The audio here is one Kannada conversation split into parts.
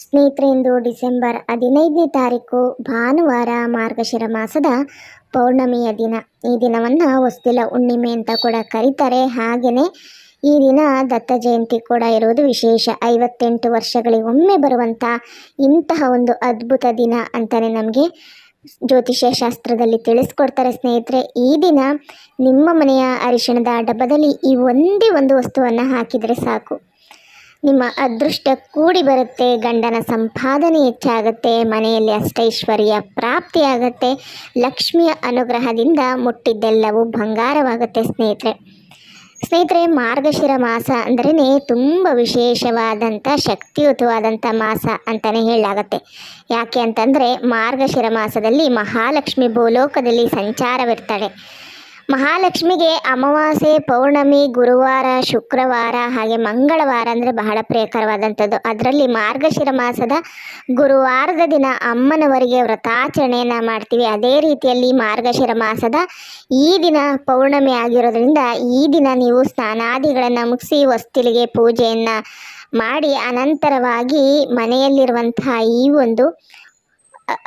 ಸ್ನೇಹಿತರೆ ಇಂದು ಡಿಸೆಂಬರ್ ಹದಿನೈದನೇ ತಾರೀಕು ಭಾನುವಾರ ಮಾರ್ಗಶಿರ ಮಾಸದ ಪೌರ್ಣಮಿಯ ದಿನ. ಈ ದಿನವನ್ನು ಹೊಸ್ತಿಲ ಹುಣ್ಣಿಮೆ ಅಂತ ಕೂಡ ಕರೀತಾರೆ. ಹಾಗೆಯೇ ಈ ದಿನ ದತ್ತ ಜಯಂತಿ ಕೂಡ ಇರುವುದು ವಿಶೇಷ. ಐವತ್ತೆಂಟು ವರ್ಷಗಳಿಗೊಮ್ಮೆ ಬರುವಂಥ ಇಂತಹ ಒಂದು ಅದ್ಭುತ ದಿನ ಅಂತಲೇ ನಮಗೆ ಜ್ಯೋತಿಷ್ಯ ಶಾಸ್ತ್ರದಲ್ಲಿ ತಿಳಿಸ್ಕೊಡ್ತಾರೆ ಸ್ನೇಹಿತರೆ. ಈ ದಿನ ನಿಮ್ಮ ಮನೆಯ ಅರಿಶಿಣದ ಡಬ್ಬದಲ್ಲಿ ಈ ಒಂದೇ ಒಂದು ವಸ್ತುವನ್ನು ಹಾಕಿದರೆ ಸಾಕು. ನಿಮ್ಮ ಅದೃಷ್ಟ ಕೂಡಿ ಬರುತ್ತೆ, ಗಂಡನ ಸಂಪಾದನೆ ಹೆಚ್ಚಾಗುತ್ತೆ, ಮನೆಯಲ್ಲಿ ಅಷ್ಟೈಶ್ವರ್ಯ ಪ್ರಾಪ್ತಿಯಾಗುತ್ತೆ, ಲಕ್ಷ್ಮಿಯ ಅನುಗ್ರಹದಿಂದ ಮುಟ್ಟಿದ್ದೆಲ್ಲವೂ ಬಂಗಾರವಾಗುತ್ತೆ ಸ್ನೇಹಿತರೆ. ಸ್ನೇಹಿತರೆ, ಮಾರ್ಗಶಿರ ಮಾಸ ಅಂದ್ರೇ ತುಂಬ ವಿಶೇಷವಾದಂಥ ಶಕ್ತಿಯುತವಾದಂಥ ಮಾಸ ಅಂತಲೇ ಹೇಳಲಾಗತ್ತೆ. ಯಾಕೆ ಅಂತಂದರೆ ಮಾರ್ಗಶಿರ ಮಾಸದಲ್ಲಿ ಮಹಾಲಕ್ಷ್ಮಿ ಭೂಲೋಕದಲ್ಲಿ ಸಂಚಾರವಿರ್ತಾಳೆ ಮಹಾಲಕ್ಷ್ಮಿಗೆ ಅಮಾವಾಸ್ಯೆ, ಪೌರ್ಣಮಿ, ಗುರುವಾರ, ಶುಕ್ರವಾರ ಹಾಗೆ ಮಂಗಳವಾರ ಅಂದರೆ ಬಹಳ ಪ್ರಿಯಕರವಾದಂಥದ್ದು. ಅದರಲ್ಲಿ ಮಾರ್ಗಶಿರ ಮಾಸದ ಗುರುವಾರದ ದಿನ ಅಮ್ಮನವರಿಗೆ ವ್ರತಾಚರಣೆಯನ್ನು ಮಾಡ್ತೀವಿ. ಅದೇ ರೀತಿಯಲ್ಲಿ ಮಾರ್ಗಶಿರ ಮಾಸದ ಈ ದಿನ ಪೌರ್ಣಮಿ ಆಗಿರೋದ್ರಿಂದ ಈ ದಿನ ನೀವು ಸ್ನಾನಾದಿಗಳನ್ನು ಮುಗಿಸಿ ಹೊಸ್ತಿಲಿಗೆ ಪೂಜೆಯನ್ನು ಮಾಡಿ ಅನಂತರವಾಗಿ ಮನೆಯಲ್ಲಿರುವಂತಹ ಈ ಒಂದು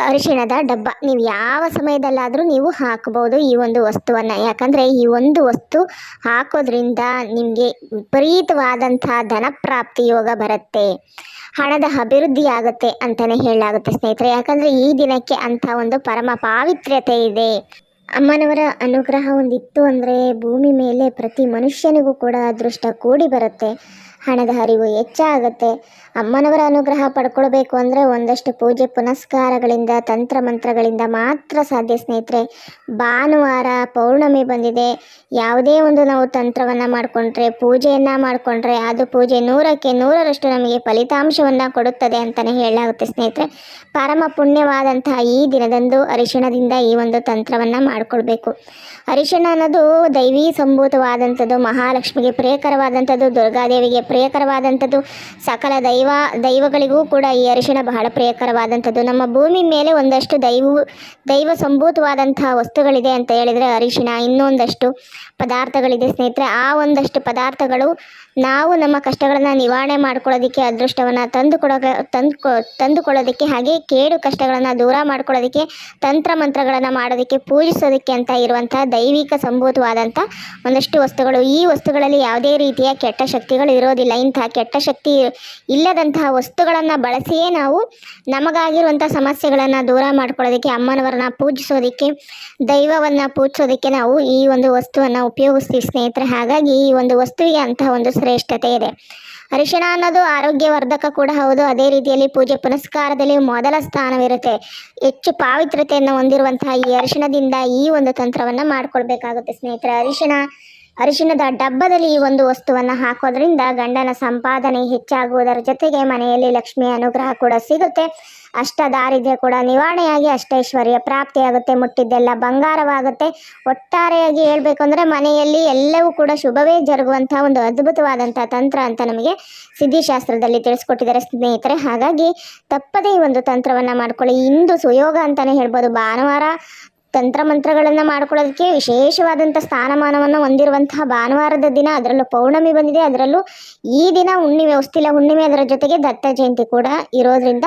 ಅರಿಶಿಣದ ಡಬ್ಬ. ನೀವು ಯಾವ ಸಮಯದಲ್ಲಾದರೂ ನೀವು ಹಾಕ್ಬೋದು ಈ ಒಂದು ವಸ್ತುವನ್ನು. ಯಾಕಂದರೆ ಈ ಒಂದು ವಸ್ತು ಹಾಕೋದ್ರಿಂದ ನಿಮಗೆ ವಿಪರೀತವಾದಂಥ ಧನಪ್ರಾಪ್ತಿ ಯೋಗ ಬರುತ್ತೆ. ಹಣದ ಅಭಿವೃದ್ಧಿ ಆಗುತ್ತೆ ಅಂತಲೇ ಹೇಳಲಾಗುತ್ತೆ ಸ್ನೇಹಿತರೆ. ಯಾಕಂದರೆ ಈ ದಿನಕ್ಕೆ ಅಂಥ ಒಂದು ಪರಮ ಪಾವಿತ್ರ್ಯತೆ ಇದೆ. ಅಮ್ಮನವರ ಅನುಗ್ರಹ ಒಂದಿತ್ತು ಅಂದರೆ ಭೂಮಿ ಮೇಲೆ ಪ್ರತಿ ಮನುಷ್ಯನಿಗೂ ಕೂಡ ಅದೃಷ್ಟ ಕೂಡಿ ಬರುತ್ತೆ. ಹಣದ ಹರಿವು ಹೆಚ್ಚಾಗುತ್ತೆ. ಅಮ್ಮನವರ ಅನುಗ್ರಹ ಪಡ್ಕೊಳ್ಬೇಕು ಅಂದರೆ ಒಂದಷ್ಟು ಪೂಜೆ ಪುನಸ್ಕಾರಗಳಿಂದ ತಂತ್ರ ಮಂತ್ರಗಳಿಂದ ಮಾತ್ರ ಸಾಧ್ಯ ಸ್ನೇಹಿತರೆ. ಭಾನುವಾರ ಪೌರ್ಣಮಿ ಬಂದಿದೆ. ಯಾವುದೇ ಒಂದು ನಾವು ತಂತ್ರವನ್ನು ಮಾಡಿಕೊಂಡ್ರೆ, ಪೂಜೆಯನ್ನು ಮಾಡಿಕೊಂಡ್ರೆ, ಅದು ಪೂಜೆ ನೂರಕ್ಕೆ ನೂರರಷ್ಟು ನಮಗೆ ಫಲಿತಾಂಶವನ್ನು ಕೊಡುತ್ತದೆ ಅಂತಲೇ ಹೇಳಲಾಗುತ್ತೆ ಸ್ನೇಹಿತರೆ. ಪರಮ ಪುಣ್ಯವಾದಂತಹ ಈ ದಿನದಂದು ಅರಿಶಿಣದಿಂದ ಈ ಒಂದು ತಂತ್ರವನ್ನು ಮಾಡಿಕೊಳ್ಬೇಕು. ಅರಿಶಿಣ ಅನ್ನೋದು ದೈವೀ ಸಂಭೂತವಾದಂಥದ್ದು, ಮಹಾಲಕ್ಷ್ಮಿಗೆ ಪ್ರಿಯಕರವಾದಂಥದ್ದು, ದುರ್ಗಾದೇವಿಗೆ ಪ್ರಿಯಕರವಾದಂಥದ್ದು. ಸಕಲ ದೈವ, ದೈವಗಳಿಗೂ ಕೂಡ ಈ ಅರಿಶಿಣ ಬಹಳ ಪ್ರಿಯಕರವಾದಂಥದ್ದು. ನಮ್ಮ ಭೂಮಿ ಮೇಲೆ ಒಂದಷ್ಟು ದೈವ ದೈವ ಸಂಭೂತವಾದಂತಹ ವಸ್ತುಗಳಿದೆ ಅಂತ ಹೇಳಿದರೆ ಅರಿಶಿಣ, ಇನ್ನೊಂದಷ್ಟು ಪದಾರ್ಥಗಳಿದೆ ಸ್ನೇಹಿತರೆ. ಆ ಒಂದಷ್ಟು ಪದಾರ್ಥಗಳು ನಾವು ನಮ್ಮ ಕಷ್ಟಗಳನ್ನು ನಿವಾರಣೆ ಮಾಡ್ಕೊಳ್ಳೋದಕ್ಕೆ, ಅದೃಷ್ಟವನ್ನು ತಂದು ಕೊಡೋ ತಂದು ತಂದುಕೊಳ್ಳೋದಕ್ಕೆ, ಹಾಗೆ ಕೇಡು ಕಷ್ಟಗಳನ್ನು ದೂರ ಮಾಡ್ಕೊಳ್ಳೋದಕ್ಕೆ, ತಂತ್ರ ಮಂತ್ರಗಳನ್ನು ಮಾಡೋದಕ್ಕೆ, ಪೂಜಿಸೋದಕ್ಕೆ ಅಂತ ಇರುವಂಥ ದೈವಿಕ ಸಂಭೂತವಾದಂಥ ಒಂದಷ್ಟು ವಸ್ತುಗಳು. ಈ ವಸ್ತುಗಳಲ್ಲಿ ಯಾವುದೇ ರೀತಿಯ ಕೆಟ್ಟ ಶಕ್ತಿಗಳು ಇರೋದಿಲ್ಲ. ಇಂತಹ ಕೆಟ್ಟ ಶಕ್ತಿ ಇಲ್ಲದಂತಹ ವಸ್ತುಗಳನ್ನು ಬಳಸಿಯೇ ನಾವು ನಮಗಾಗಿರುವಂಥ ಸಮಸ್ಯೆಗಳನ್ನು ದೂರ ಮಾಡ್ಕೊಳ್ಳೋದಕ್ಕೆ, ಅಮ್ಮನವರನ್ನ ಪೂಜಿಸೋದಕ್ಕೆ, ದೈವವನ್ನು ಪೂಜಿಸೋದಕ್ಕೆ ನಾವು ಈ ಒಂದು ವಸ್ತುವನ್ನು ಉಪಯೋಗಿಸ್ತೀವಿ ಸ್ನೇಹಿತರೆ. ಹಾಗಾಗಿ ಈ ಒಂದು ವಸ್ತುವಿಗೆ ಅಂತಹ ಒಂದು ಶ್ರೇಷ್ಠತೆ ಇದೆ. ಅರಿಶಿಣ ಅನ್ನೋದು ಆರೋಗ್ಯವರ್ಧಕ ಕೂಡ ಹೌದು. ಅದೇ ರೀತಿಯಲ್ಲಿ ಪೂಜೆ ಪುನಸ್ಕಾರದಲ್ಲಿ ಮೊದಲ ಸ್ಥಾನವಿರುತ್ತೆ. ಹೆಚ್ಚು ಪಾವಿತ್ರತೆಯನ್ನು ಹೊಂದಿರುವಂತಹ ಈ ಅರಿಶಿಣದಿಂದ ಈ ಒಂದು ತಂತ್ರವನ್ನು ಮಾಡಿಕೊಳ್ಬೇಕಾಗುತ್ತೆ ಸ್ನೇಹಿತರೆ. ಅರಿಶಿಣ ಅರಿಶಿಣದ ಡಬ್ಬದಲ್ಲಿ ಈ ಒಂದು ವಸ್ತುವನ್ನು ಹಾಕೋದ್ರಿಂದ ಗಂಡನ ಸಂಪಾದನೆ ಹೆಚ್ಚಾಗುವುದರ ಜೊತೆಗೆ ಮನೆಯಲ್ಲಿ ಲಕ್ಷ್ಮಿಯ ಅನುಗ್ರಹ ಕೂಡ ಸಿಗುತ್ತೆ. ಅಷ್ಟ ದಾರಿದ್ರ್ಯ ಕೂಡ ನಿವಾರಣೆಯಾಗಿ ಅಷ್ಟೈಶ್ವರ್ಯ ಪ್ರಾಪ್ತಿಯಾಗುತ್ತೆ. ಮುಟ್ಟಿದ್ದೆಲ್ಲ ಬಂಗಾರವಾಗುತ್ತೆ. ಒಟ್ಟಾರೆಯಾಗಿ ಹೇಳಬೇಕು ಅಂದರೆ ಮನೆಯಲ್ಲಿ ಎಲ್ಲವೂ ಕೂಡ ಶುಭವೇ ಜರುಗುವಂತಹ ಒಂದು ಅದ್ಭುತವಾದಂಥ ತಂತ್ರ ಅಂತ ನಮಗೆ ಸಿದ್ಧಿಶಾಸ್ತ್ರದಲ್ಲಿ ತಿಳಿಸ್ಕೊಟ್ಟಿದ್ದಾರೆ ಸ್ನೇಹಿತರೆ. ಹಾಗಾಗಿ ತಪ್ಪದೇ ಈ ಒಂದು ತಂತ್ರವನ್ನು ಮಾಡ್ಕೊಳ್ಳಿ. ಇಂದು ಸುಯೋಗ ಅಂತಲೇ ಹೇಳ್ಬೋದು. ಭಾನುವಾರ ತಂತ್ರಮಂತ್ರಗಳನ್ನು ಮಾಡ್ಕೊಳ್ಳೋದಕ್ಕೆ ವಿಶೇಷವಾದಂಥ ಸ್ಥಾನಮಾನವನ್ನು ಹೊಂದಿರುವಂತಹ ಭಾನುವಾರದ ದಿನ, ಅದರಲ್ಲೂ ಪೌರ್ಣಮಿ ಬಂದಿದೆ, ಅದರಲ್ಲೂ ಈ ದಿನ ಹುಣ್ಣಿಮೆ, ಹೊಸ್ತಿಲ ಹುಣ್ಣಿಮೆ ಅದರ ಜೊತೆಗೆ ದತ್ತ ಜಯಂತಿ ಕೂಡ ಇರೋದ್ರಿಂದ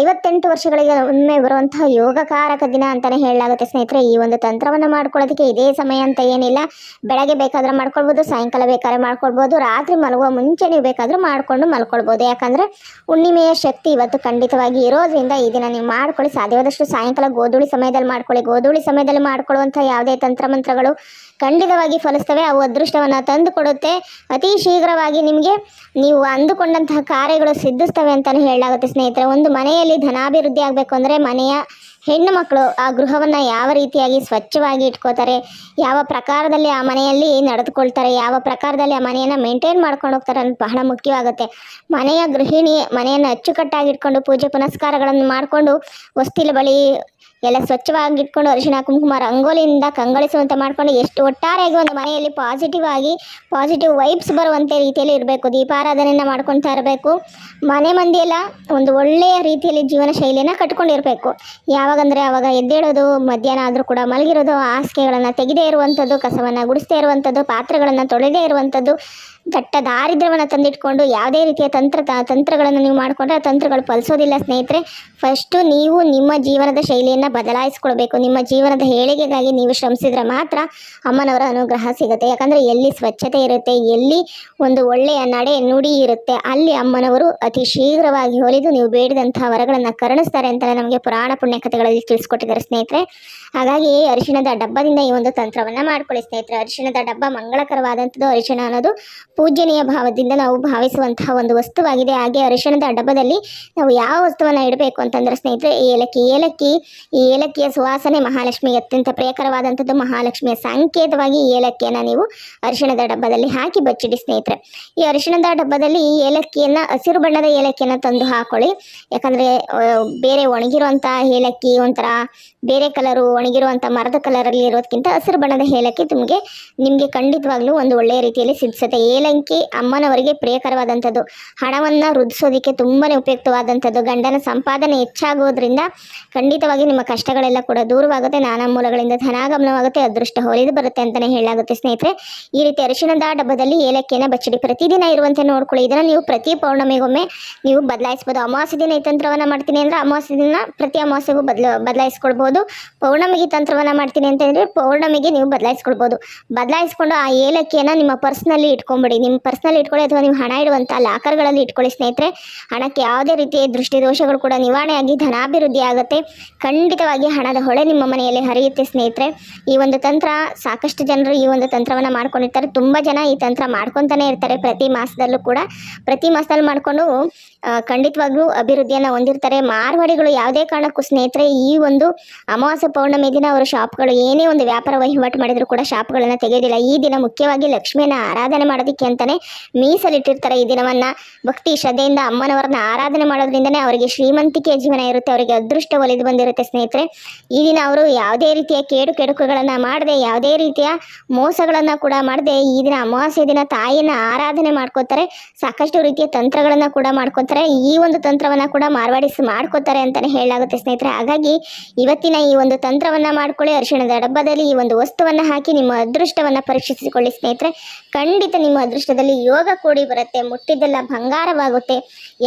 ಐವತ್ತೆಂಟು ವರ್ಷಗಳಿಗೆ ಒಮ್ಮೆ ಬರುವಂತಹ ಯೋಗಕಾರಕ ದಿನ ಅಂತಲೇ ಹೇಳಲಾಗುತ್ತೆ ಸ್ನೇಹಿತರೆ. ಈ ಒಂದು ತಂತ್ರವನ್ನು ಮಾಡ್ಕೊಳ್ಳೋದಕ್ಕೆ ಇದೇ ಸಮಯ ಅಂತ ಏನಿಲ್ಲ. ಬೆಳಗ್ಗೆ ಬೇಕಾದ್ರೆ ಮಾಡ್ಕೊಳ್ಬೋದು, ಸಾಯಂಕಾಲ ಬೇಕಾದ್ರೆ ಮಾಡ್ಕೊಳ್ಬೋದು, ರಾತ್ರಿ ಮಲಗುವ ಮುಂಚೆ ನೀವು ಬೇಕಾದರೂ ಮಾಡಿಕೊಂಡು ಮಲ್ಕೊಳ್ಬೋದು. ಯಾಕಂದರೆ ಹುಣ್ಣಿಮೆಯ ಶಕ್ತಿ ಇವತ್ತು ಖಂಡಿತವಾಗಿ ಇರೋದ್ರಿಂದ ಈ ದಿನ ನೀವು ಮಾಡ್ಕೊಳ್ಳಿ. ಸಾಧ್ಯವಾದಷ್ಟು ಸಾಯಂಕಾಲ ಗೋಧೂಳಿ ಸಮಯದಲ್ಲಿ ಮಾಡ್ಕೊಳ್ಳಿ. ಗೋಧೂಳಿ ಸಮಯದಲ್ಲಿ ಮಾಡ್ಕೊಳ್ಳುವಂಥ ಯಾವುದೇ ತಂತ್ರಮಂತ್ರಗಳು ಖಂಡಿತವಾಗಿ ಫಲಿಸ್ತವೆ. ಅವು ಅದೃಷ್ಟವನ್ನು ತಂದು ಕೊಡುತ್ತೆ ಅತಿ ಶೀಘ್ರವಾಗಿ ನಿಮಗೆ ನೀವು ಅಂದುಕೊಂಡಂತಹ ಕಾರ್ಯಗಳು ಸಿದ್ಧಿಸ್ತವೆ ಅಂತಲೇ ಹೇಳಲಾಗುತ್ತೆ ಸ್ನೇಹಿತರೆ. ಒಂದು ಮನೆಯಲ್ಲಿ ಧನಾಭಿವೃದ್ಧಿ ಆಗಬೇಕು ಅಂದರೆ ಮನೆಯ ಹೆಣ್ಣು ಮಕ್ಕಳು ಆ ಗೃಹವನ್ನು ಯಾವ ರೀತಿಯಾಗಿ ಸ್ವಚ್ಛವಾಗಿ ಇಟ್ಕೋತಾರೆ, ಯಾವ ಪ್ರಕಾರದಲ್ಲಿ ಆ ಮನೆಯಲ್ಲಿ ನಡೆದುಕೊಳ್ತಾರೆ, ಯಾವ ಪ್ರಕಾರದಲ್ಲಿ ಆ ಮನೆಯನ್ನು ಮೇಂಟೈನ್ ಮಾಡ್ಕೊಂಡು ಹೋಗ್ತಾರೆ ಅನ್ನೋದು ಬಹಳ ಮುಖ್ಯವಾಗುತ್ತೆ. ಮನೆಯ ಗೃಹಿಣಿ ಮನೆಯನ್ನು ಅಚ್ಚುಕಟ್ಟಾಗಿ ಇಟ್ಕೊಂಡು ಪೂಜೆ ಪುನಸ್ಕಾರಗಳನ್ನು ಮಾಡಿಕೊಂಡು ಹೊಸ್ತಿಲ ಬಳಿ ಎಲ್ಲ ಸ್ವಚ್ಛವಾಗಿ ಇಟ್ಕೊಂಡು ಅರಿಶಿನ, ಕುಂಕುಮ, ರಂಗೋಲಿಯಿಂದ ಕಂಗೊಳಿಸುವಂತೆ ಮಾಡ್ಕೊಂಡು ಎಷ್ಟು ಒಟ್ಟಾರೆಯಾಗಿ ಒಂದು ಮನೆಯಲ್ಲಿ ಪಾಸಿಟಿವ್ ಆಗಿ ಪಾಸಿಟಿವ್ ವೈಬ್ಸ್ ಬರುವಂತೆ ರೀತಿಯಲ್ಲಿ ಇರಬೇಕು, ದೀಪಾರಾಧನೆಯನ್ನು ಮಾಡ್ಕೊತಾ ಇರಬೇಕು. ಮನೆ ಮಂದಿಯೆಲ್ಲ ಒಂದು ಒಳ್ಳೆಯ ರೀತಿಯಲ್ಲಿ ಜೀವನ ಶೈಲಿಯನ್ನು ಕಟ್ಕೊಂಡಿರಬೇಕು ಯಾವಾಗಂದರೆ ಆವಾಗ ಎದ್ದೇಳೋದು, ಮಧ್ಯಾಹ್ನ ಆದರೂ ಕೂಡ ಮಲಗಿರೋದು ಹಾಸಿಗೆಗಳನ್ನು ತೆಗೆದೇ ಇರುವಂಥದ್ದು, ಕಸವನ್ನು ಗುಡಿಸದೇ ಇರುವಂಥದ್ದು, ಪಾತ್ರೆಗಳನ್ನು ತೊಳೆದೇ ಇರುವಂಥದ್ದು ದಟ್ಟ ದಾರಿದ್ರ್ಯವನ್ನು ತಂದಿಟ್ಕೊಂಡು ಯಾವುದೇ ರೀತಿಯ ತಂತ್ರ ತಂತ್ರಗಳನ್ನು ನೀವು ಮಾಡಿಕೊಂಡ್ರೆ ಆ ತಂತ್ರಗಳು ಫಲಿಸೋದಿಲ್ಲ ಸ್ನೇಹಿತರೆ. ಫಸ್ಟು ನೀವು ನಿಮ್ಮ ಜೀವನದ ಶೈಲಿಯನ್ನು ಬದಲಾಯಿಸ್ಕೊಳ್ಬೇಕು. ನಿಮ್ಮ ಜೀವನದ ಹೇಳಿಗೆಗಾಗಿ ನೀವು ಶ್ರಮಿಸಿದ್ರೆ ಮಾತ್ರ ಅಮ್ಮನವರ ಅನುಗ್ರಹ ಸಿಗುತ್ತೆ. ಯಾಕಂದರೆ ಎಲ್ಲಿ ಸ್ವಚ್ಛತೆ ಇರುತ್ತೆ, ಎಲ್ಲಿ ಒಂದು ಒಳ್ಳೆಯ ನಡೆ ನುಡಿ ಇರುತ್ತೆ, ಅಲ್ಲಿ ಅಮ್ಮನವರು ಅತಿ ಶೀಘ್ರವಾಗಿ ಹೊಲಿದು ನೀವು ಬೇಡಿದಂತಹ ವರಗಳನ್ನು ಕರುಣಿಸ್ತಾರೆ ಅಂತಲೇ ನಮಗೆ ಪುರಾಣ ಪುಣ್ಯ ಕಥೆಗಳಲ್ಲಿ ತಿಳಿಸ್ಕೊಟ್ಟಿದ್ದಾರೆ ಸ್ನೇಹಿತರೆ. ಹಾಗಾಗಿ ಅರಿಶಿಣದ ಡಬ್ಬದಿಂದ ಈ ಒಂದು ತಂತ್ರವನ್ನು ಮಾಡ್ಕೊಳ್ಳಿ ಸ್ನೇಹಿತರೆ. ಅರಿಶಿಣದ ಡಬ್ಬ ಮಂಗಳಕರವಾದಂಥದ್ದು. ಅರಿಶಿಣ ಅನ್ನೋದು ಪೂಜ್ಯನೀಯ ಭಾವದಿಂದ ನಾವು ಭಾವಿಸುವಂತಹ ಒಂದು ವಸ್ತುವಾಗಿದೆ. ಹಾಗೆ ಅರಿಶಿಣದ ಡಬ್ಬದಲ್ಲಿ ನಾವು ಯಾವ ವಸ್ತುವನ್ನು ಇಡಬೇಕು ಅಂತಂದ್ರೆ ಸ್ನೇಹಿತರೆ ಏಲಕ್ಕಿ. ಏಲಕ್ಕಿ, ಈ ಏಲಕ್ಕಿಯ ಸುವಾಸನೆ ಮಹಾಲಕ್ಷ್ಮಿಗೆ ಅತ್ಯಂತ ಪ್ರಿಯಕರವಾದಂಥದ್ದು ಮಹಾಲಕ್ಷ್ಮಿಯ ಸಂಕೇತವಾಗಿ ಈ ಏಲಕ್ಕಿಯನ್ನು ನೀವು ಅರಿಶಿಣದ ಡಬ್ಬದಲ್ಲಿ ಹಾಕಿ ಬಚ್ಚಿಡಿ ಸ್ನೇಹಿತರೆ. ಈ ಅರಿಶಿಣದ ಡಬ್ಬದಲ್ಲಿ ಈ ಏಲಕ್ಕಿಯನ್ನು, ಹಸಿರು ಬಣ್ಣದ ಏಲಕ್ಕಿಯನ್ನು ತಂದು ಹಾಕೊಳ್ಳಿ. ಯಾಕಂದರೆ ಬೇರೆ ಒಣಗಿರುವಂಥ ಏಲಕ್ಕಿ, ಒಂಥರ ಬೇರೆ ಕಲರು ಒಣಗಿರುವಂಥ ಮರದ ಕಲರಲ್ಲಿ ಇರೋದಕ್ಕಿಂತ ಹಸಿರು ಬಣ್ಣದ ಏಲಕ್ಕಿ ನಿಮಗೆ ನಿಮಗೆ ಖಂಡಿತವಾಗ್ಲೂ ಒಂದು ಒಳ್ಳೆಯ ರೀತಿಯಲ್ಲಿ ಸಿದ್ಧಿಸುತ್ತೆ ಏಲಕ್ಕಿ ಅಮ್ಮನವರಿಗೆ ಪ್ರಿಯಕರವಾದಂಥದ್ದು. ಹಣವನ್ನು ವೃದ್ಧಿಸೋದಕ್ಕೆ ತುಂಬಾ ಉಪಯುಕ್ತವಾದಂಥದ್ದು. ಗಂಡನ ಸಂಪಾದನೆ ಹೆಚ್ಚಾಗುವುದರಿಂದ ಖಂಡಿತವಾಗಿ ನಿಮ್ಮ ಕಷ್ಟಗಳೆಲ್ಲ ಕೂಡ ದೂರವಾಗುತ್ತೆ. ನಾನಾ ಮೂಲಗಳಿಂದ ಧನಾಗಮನವಾಗುತ್ತೆ. ಅದೃಷ್ಟ ಹೊಲಿದು ಬರುತ್ತೆ ಅಂತಲೇ ಹೇಳಾಗುತ್ತೆ ಸ್ನೇಹಿತರೆ. ಈ ರೀತಿ ಅರಿಶಿಣದ ಡಬ್ಬದಲ್ಲಿ ಏಲಕ್ಕಿಯನ್ನು ಬಚ್ಚಿಡಿ. ಪ್ರತಿದಿನ ಇರುವಂತೆ ನೋಡ್ಕೊಳ್ಳಿ. ಇದನ್ನು ನೀವು ಪ್ರತಿ ಪೌರ್ಣಮಿಗೊಮ್ಮೆ ನೀವು ಬದಲಾಯಿಸ್ಬೋದು. ಅಮಾವಾಸ್ಯ ದಿನ ಈ ತಂತ್ರವನ್ನು ಮಾಡ್ತೀನಿ ಅಂದರೆ ಅಮಾವಾಸ್ಯ ದಿನ ಪ್ರತಿ ಅಮಾವಾಸ್ಯೆಗೂ ಬದಲ ಬದಲಾಯಿಸ್ಕೊಳ್ಬೋದು. ಪೌರ್ಣಮಿಗೆ ತಂತ್ರವನ್ನು ಮಾಡ್ತೀನಿ ಅಂತಂದರೆ ಪೌರ್ಣಮಿಗೆ ನೀವು ಬದಲಾಯಿಸ್ಕೊಳ್ಬೋದು. ಬದಲಾಯಿಸ್ಕೊಂಡು ಆ ಏಲಕ್ಕಿಯನ್ನು ನಿಮ್ಮ ಪರ್ಸ್ನಲ್ಲಿ ಇಟ್ಕೊಂಬಿಡಿ ನಿಮ್ಮ ಪರ್ಸ್ನಲ್ಲಿ ಇಟ್ಕೊಳ್ಳಿ ಅಥವಾ ನಿಮ್ಮ ಹಣ ಇಡುವಂಥ ಲಾಕರ್ಗಳಲ್ಲಿ ಇಟ್ಕೊಳ್ಳಿ ಸ್ನೇಹಿತರೆ. ಹಣಕ್ಕೆ ಯಾವುದೇ ರೀತಿಯ ದೃಷ್ಟಿದೋಷಗಳು ಕೂಡ ನಿವಾರಣೆಯಾಗಿ ಧನಾಭಿವೃದ್ಧಿ ಆಗುತ್ತೆ. ಖಂಡಿತವಾಗಿ ಹಣದ ಹೊಳೆ ನಿಮ್ಮ ಮನೆಯಲ್ಲಿ ಹರಿಯುತ್ತೆ ಸ್ನೇಹಿತರೆ. ಈ ಒಂದು ತಂತ್ರ ಸಾಕಷ್ಟು ಜನರು ಈ ಒಂದು ತಂತ್ರವನ್ನು ಮಾಡ್ಕೊಂಡಿರ್ತಾರೆ. ತುಂಬ ಜನ ಈ ತಂತ್ರ ಮಾಡ್ಕೊತಾನೆ ಇರ್ತಾರೆ ಪ್ರತಿ ಮಾಸದಲ್ಲೂ ಕೂಡ. ಪ್ರತಿ ಮಾಸದಲ್ಲಿ ಮಾಡಿಕೊಂಡು ಖಂಡಿತವಾಗ್ಲೂ ಅಭಿವೃದ್ಧಿಯನ್ನು ಹೊಂದಿರ್ತಾರೆ. ಮಾರ್ವಾಡಿಗಳು ಯಾವುದೇ ಕಾರಣಕ್ಕೂ ಸ್ನೇಹಿತರೆ, ಈ ಒಂದು ಅಮಾವಾಸ್ಯ ಪೌರ್ಣಮಿ ದಿನ ಅವರ ಶಾಪ್ಗಳು, ಏನೇ ಒಂದು ವ್ಯಾಪಾರ ವಹಿವಾಟು ಮಾಡಿದರೂ ಕೂಡ ಶಾಪ್ಗಳನ್ನು ತೆಗೆಯೋದಿಲ್ಲ. ಈ ದಿನ ಮುಖ್ಯವಾಗಿ ಲಕ್ಷ್ಮಿಯನ್ನು ಆರಾಧನೆ ಮಾಡೋದಕ್ಕೆ ಅಂತಲೇ ಮೀಸಲಿಟ್ಟಿರ್ತಾರೆ ಈ ದಿನವನ್ನು. ಭಕ್ತಿ, ಶ್ರದ್ಧೆಯಿಂದ ಅಮ್ಮನವರನ್ನ ಆರಾಧನೆ ಮಾಡೋದ್ರಿಂದನೇ ಅವರಿಗೆ ಶ್ರೀಮಂತಿಕೆಯ ಜೀವನ ಇರುತ್ತೆ. ಅವರಿಗೆ ಅದೃಷ್ಟ ಒಲಿದು ಬಂದಿರುತ್ತೆ ಸ್ನೇಹಿತರೆ. ಈ ದಿನ ಅವರು ಯಾವುದೇ ರೀತಿಯ ಕೇಡು ಕೆಡುಕುಗಳನ್ನು ಮಾಡದೆ, ಯಾವುದೇ ರೀತಿಯ ಮೋಸಗಳನ್ನು ಕೂಡ ಮಾಡದೆ ಈ ದಿನ ಅಮಾವಾಸ್ಯೆ ದಿನ ತಾಯಿಯನ್ನು ಆರಾಧನೆ ಮಾಡ್ಕೋತಾರೆ ಸಾಕಷ್ಟು ರೀತಿಯ ತಂತ್ರಗಳನ್ನು ಕೂಡ ಮಾಡ್ಕೋತಾರೆ ಈ ಒಂದು ತಂತ್ರವನ್ನು ಕೂಡ ಮಾರ್ವಾಡಿಸ್ ಮಾಡ್ಕೋತಾರೆ ಅಂತಲೇ ಹೇಳಲಾಗುತ್ತೆ ಸ್ನೇಹಿತರೆ. ಹಾಗಾಗಿ ಇವತ್ತಿನ ಈ ಒಂದು ತಂತ್ರವನ್ನು ಮಾಡ್ಕೊಳ್ಳಿ, ಅರಿಶಿಣದ ಡಬ್ಬದಲ್ಲಿ ಈ ಒಂದು ವಸ್ತುವನ್ನು ಹಾಕಿ ನಿಮ್ಮ ಅದೃಷ್ಟವನ್ನು ಪರೀಕ್ಷಿಸಿಕೊಳ್ಳಿ ಸ್ನೇಹಿತರೆ. ಖಂಡಿತ ನಿಮ್ಮ ಅದೃಷ್ಟದಲ್ಲಿ ಯೋಗ ಕೂಡಿ ಬರುತ್ತೆ, ಮುಟ್ಟಿದ್ದೆಲ್ಲ ಬಂಗಾರವಾಗುತ್ತೆ.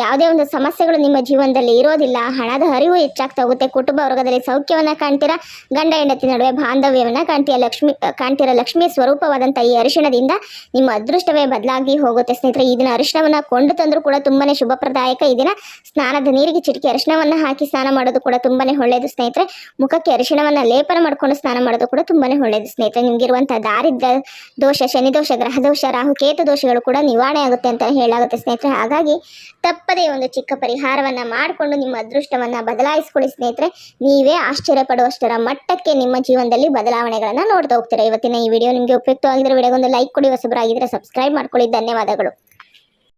ಯಾವುದೇ ಒಂದು ಸಮಸ್ಯೆಗಳು ನಿಮ್ಮ ಜೀವನದಲ್ಲಿ ಇರೋದಿಲ್ಲ, ಹಣದ ಹರಿವು ಹೆಚ್ಚಾಗ್ತಾ ಹೋಗುತ್ತೆ, ಕುಟುಂಬ ವರ್ಗದಲ್ಲಿ ಸೌಖ್ಯವನ್ನು ಕಾಣ್ತೀರಾ? ಗಂಡ, ಹೆಂಡತಿ ನಡುವೆ ಬಾಂಧವ್ಯವನ್ನು ಕಾಣ್ತೀಯ ಲಕ್ಷ್ಮಿ ಕಾಣ್ತೀರ? ಲಕ್ಷ್ಮಿ ಸ್ವರೂಪವಾದಂಥ ಈ ಅರಿಶಿಣದಿಂದ ನಿಮ್ಮ ಅದೃಷ್ಟವೇ ಬದಲಾಗಿ ಹೋಗುತ್ತೆ ಸ್ನೇಹಿತರೆ. ಇದನ್ನ ದಿನ ಅರಿಶಿಣವನ್ನು ಕೊಂಡು ತಂದರೂ ಕೂಡ ತುಂಬಾನೇ ಶುಭಪ್ರದಾಯಕ ಈ ದಿನ ಸ್ನಾನದ ನೀರಿಗೆ ಚಿಟಿಕೆ ಅರಿಶಿಣವನ್ನು ಹಾಕಿ ಸ್ನಾನ ಮಾಡೋದು ಕೂಡ ತುಂಬಾನೇ ಒಳ್ಳೆಯದು ಸ್ನೇಹಿತರೆ. ಮುಖಕ್ಕೆ ಅರಿಶಿಣವನ್ನು ಲೇಪನ ಮಾಡ್ಕೊಂಡು ಸ್ನಾನ ಮಾಡೋದು ಕೂಡ ತುಂಬಾನೇ ಒಳ್ಳೆಯದು ಸ್ನೇಹಿತರೆ. ನಿಮಗಿರುವಂಥ ದಾರಿದ್ರ ದೋಷ, ಶನಿ ದೋಷ, ಗ್ರಹ ದೋಷ, ರಾಹು, ಕೇತು ದೋಷಗಳು ಕೂಡ ನಿವಾರಣೆ ಆಗುತ್ತೆ ಅಂತ ಹೇಳಾಗುತ್ತೆ ಸ್ನೇಹಿತರೆ. ಹಾಗಾಗಿ ತಪ್ಪದೇ ಒಂದು ಚಿಕ್ಕ ಪರಿಹಾರವನ್ನ ಮಾಡಿಕೊಂಡು ನಿಮ್ಮ ಅದೃಷ್ಟವನ್ನ ಬದಲಾಯಿಸಿಕೊಳ್ಳಿ ಸ್ನೇಹಿತರೆ. ನೀವೇ ಆಶ್ಚರ್ಯ ಪಡುವಷ್ಟರ ಮಟ್ಟಕ್ಕೆ ನಿಮ್ಮ ಜೀವನದಲ್ಲಿ ಬದಲಾವಣೆಗಳನ್ನು ನೋಡ್ತಾ ಹೋಗ್ತೀರಾ. ಇವತ್ತಿನ ಈ ವಿಡಿಯೋ ನಿಮಗೆ ಉಪಯುಕ್ತವಾಗಿದ್ರೆ ವಿಡಿಯೋಗೊಂದು ಲೈಕ್ ಕೊಡಿ ಹೊಸಬರಾಗಿದ್ರೆ ಸಬ್ಸ್ಕ್ರೈಬ್ ಮಾಡ್ಕೊಳ್ಳಿ. ಧನ್ಯವಾದಗಳು.